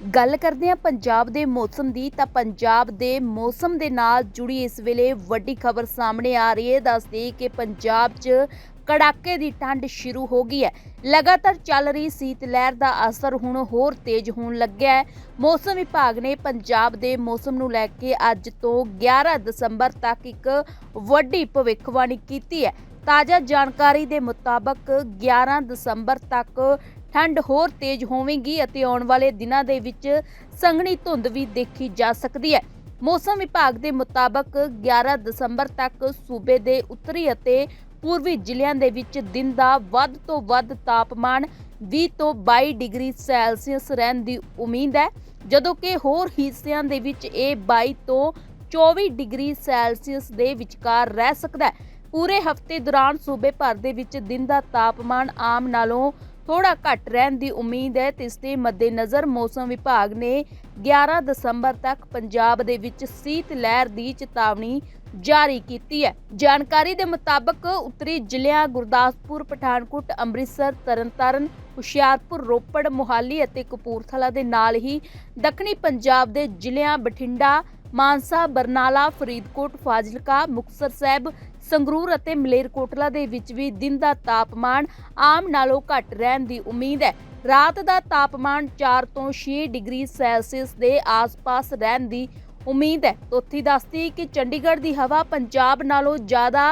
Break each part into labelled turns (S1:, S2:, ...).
S1: ਗੱਲ ਕਰਦੇ ਹਾਂ ਪੰਜਾਬ ਦੇ ਮੌਸਮ ਦੀ, ਤਾਂ ਪੰਜਾਬ ਦੇ ਮੌਸਮ ਦੇ ਨਾਲ ਜੁੜੀ ਇਸ ਵੇਲੇ ਵੱਡੀ ਖਬਰ ਸਾਹਮਣੇ ਆ ਰਹੀ ਹੈ। ਦੱਸਦੀ ਕਿ ਪੰਜਾਬ 'ਚ ਕੜਾਕੇ ਦੀ ਠੰਡ ਸ਼ੁਰੂ ਹੋ ਗਈ ਹੈ। ਲਗਾਤਾਰ ਚੱਲ ਰਹੀ ਸੀਤ ਲਹਿਰ ਦਾ ਅਸਰ ਹੁਣ ਹੋਰ ਤੇਜ਼ ਹੋਣ ਲੱਗਿਆ ਹੈ। ਮੌਸਮ ਵਿਭਾਗ ਨੇ ਪੰਜਾਬ ਦੇ ਮੌਸਮ ਨੂੰ ਲੈ ਕੇ ਅੱਜ ਤੋਂ 11 ਦਸੰਬਰ ਤੱਕ ਇੱਕ ਵੱਡੀ ਭਵਿੱਖਬਾਣੀ ਕੀਤੀ ਹੈ। ਤਾਜ਼ਾ ਜਾਣਕਾਰੀ ਦੇ ਮੁਤਾਬਕ 11 ਦਸੰਬਰ ਤੱਕ ਠੰਡ ਹੋਰ ਤੇਜ਼ ਹੋਵੇਗੀ ਅਤੇ ਆਉਣ ਵਾਲੇ ਦਿਨਾਂ ਦੇ ਵਿੱਚ ਸੰਘਣੀ ਧੁੰਦ ਵੀ ਦੇਖੀ ਜਾ ਸਕਦੀ ਹੈ। ਮੌਸਮ ਵਿਭਾਗ ਦੇ ਮੁਤਾਬਕ 11 ਦਸੰਬਰ ਤੱਕ ਸੂਬੇ ਦੇ ਉੱਤਰੀ ਅਤੇ ਪੂਰਬੀ ਜ਼ਿਲ੍ਹਿਆਂ ਦੇ ਵਿੱਚ ਦਿਨ ਦਾ ਵੱਧ ਤੋਂ ਵੱਧ ਤਾਪਮਾਨ 20 ਤੋਂ 22 ਡਿਗਰੀ ਸੈਲਸੀਅਸ ਰਹਿਣ ਦੀ ਉਮੀਦ ਹੈ। ਜਦੋਂ ਕਿ ਹੋਰ ਹਿੱਸਿਆਂ ਦੇ ਵਿੱਚ ਇਹ 22 ਤੋਂ 24 ਡਿਗਰੀ ਸੈਲਸੀਅਸ ਦੇ ਵਿਚਕਾਰ ਰਹਿ ਸਕਦਾ ਹੈ। ਪੂਰੇ ਹਫ਼ਤੇ ਦੌਰਾਨ ਸੂਬੇ ਭਰ ਦੇ ਵਿੱਚ ਦਿਨ ਦਾ ਤਾਪਮਾਨ ਆਮ ਨਾਲੋਂ ਥੋੜਾ ਘੱਟ ਰਹਿਣ ਦੀ ਉਮੀਦ ਹੈ। ਤੇ ਇਸ ਦੇ ਮੱਦੇਨਜ਼ਰ ਮੌਸਮ ਵਿਭਾਗ ਨੇ 11 ਦਸੰਬਰ ਤੱਕ ਪੰਜਾਬ ਦੇ ਵਿੱਚ ਸੀਤ ਲਹਿਰ ਦੀ ਚੇਤਾਵਨੀ ਜਾਰੀ ਕੀਤੀ ਹੈ। ਜਾਣਕਾਰੀ ਦੇ ਮੁਤਾਬਕ ਉੱਤਰੀ ਜ਼ਿਲ੍ਹਿਆਂ ਗੁਰਦਾਸਪੁਰ, ਪਠਾਨਕੋਟ, ਅੰਮ੍ਰਿਤਸਰ, ਤਰਨਤਾਰਨ, ਹੁਸ਼ਿਆਰਪੁਰ, ਰੋਪੜ, ਮੋਹਾਲੀ ਅਤੇ ਕਪੂਰਥਲਾ ਦੇ ਨਾਲ ਹੀ ਦੱਖਣੀ ਪੰਜਾਬ ਦੇ ਜ਼ਿਲ੍ਹਿਆਂ ਬਠਿੰਡਾ, ਮਾਨਸਾ, ਬਰਨਾਲਾ, ਫਰੀਦਕੋਟ, ਫਾਜ਼ਿਲਕਾ, ਮੁਕਤਸਰ ਸਾਹਿਬ ਸੰਗਰੂਰ ਅਤੇ ਮਲੇਰਕੋਟਲਾ ਦੇ ਵਿੱਚ ਵੀ ਦਿਨ ਦਾ ਤਾਪਮਾਨ ਆਮ ਨਾਲੋਂ ਘੱਟ ਰਹਿਣ ਦੀ ਉਮੀਦ ਹੈ। ਰਾਤ ਦਾ ਤਾਪਮਾਨ 4 ਤੋਂ 6 ਡਿਗਰੀ ਸੈਲਸੀਅਸ ਦੇ ਆਸ-ਪਾਸ ਰਹਿਣ ਦੀ ਉਮੀਦ ਹੈ। ਉੱਥੇ ਦੱਸਦੀ ਕਿ ਚੰਡੀਗੜ੍ਹ ਦੀ ਹਵਾ ਪੰਜਾਬ ਨਾਲੋਂ ਜ਼ਿਆਦਾ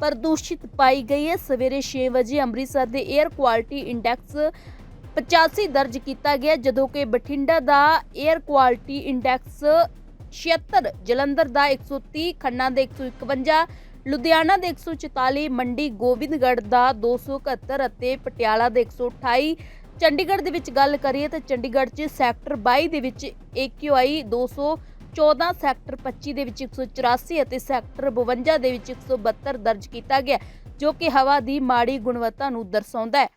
S1: ਪ੍ਰਦੂਸ਼ਿਤ ਪਾਈ ਗਈ ਹੈ। ਸਵੇਰੇ 6 ਵਜੇ ਅੰਮ੍ਰਿਤਸਰ ਦੇ 에ਅਰ ਕੁਆਲਿਟੀ ਇੰਡੈਕਸ 85 ਦਰਜ ਕੀਤਾ ਗਿਆ, ਜਦੋਂ ਕਿ ਬਠਿੰਡਾ ਦਾ 에ਅਰ ਕੁਆਲਿਟੀ ਇੰਡੈਕਸ 76 ਜਲੰਧਰ ਦਾ 130 ਖੰਨਾ ਦੇ 151 ਲੁਧਿਆਣਾ ਦੇ 144 ਮੰਡੀ ਗੋਬਿੰਦਗੜ੍ਹ ਦਾ 271 ਅਤੇ ਪਟਿਆਲਾ ਦੇ 128 ਚੰਡੀਗੜ੍ਹ ਦੇ ਵਿੱਚ ਗੱਲ ਕਰੀਏ ਤਾਂ ਚੰਡੀਗੜ੍ਹ 'ਚ ਸੈਕਟਰ 22 ਦੇ ਵਿੱਚ AQI 214 ਸੈਕਟਰ 25 ਦੇ ਵਿੱਚ 184 ਅਤੇ ਸੈਕਟਰ 52 ਦੇ ਵਿੱਚ 172 ਦਰਜ ਕੀਤਾ ਗਿਆ, ਜੋ ਕਿ ਹਵਾ ਦੀ ਮਾੜੀ ਗੁਣਵੱਤਾ ਨੂੰ ਦਰਸਾਉਂਦਾ ਹੈ।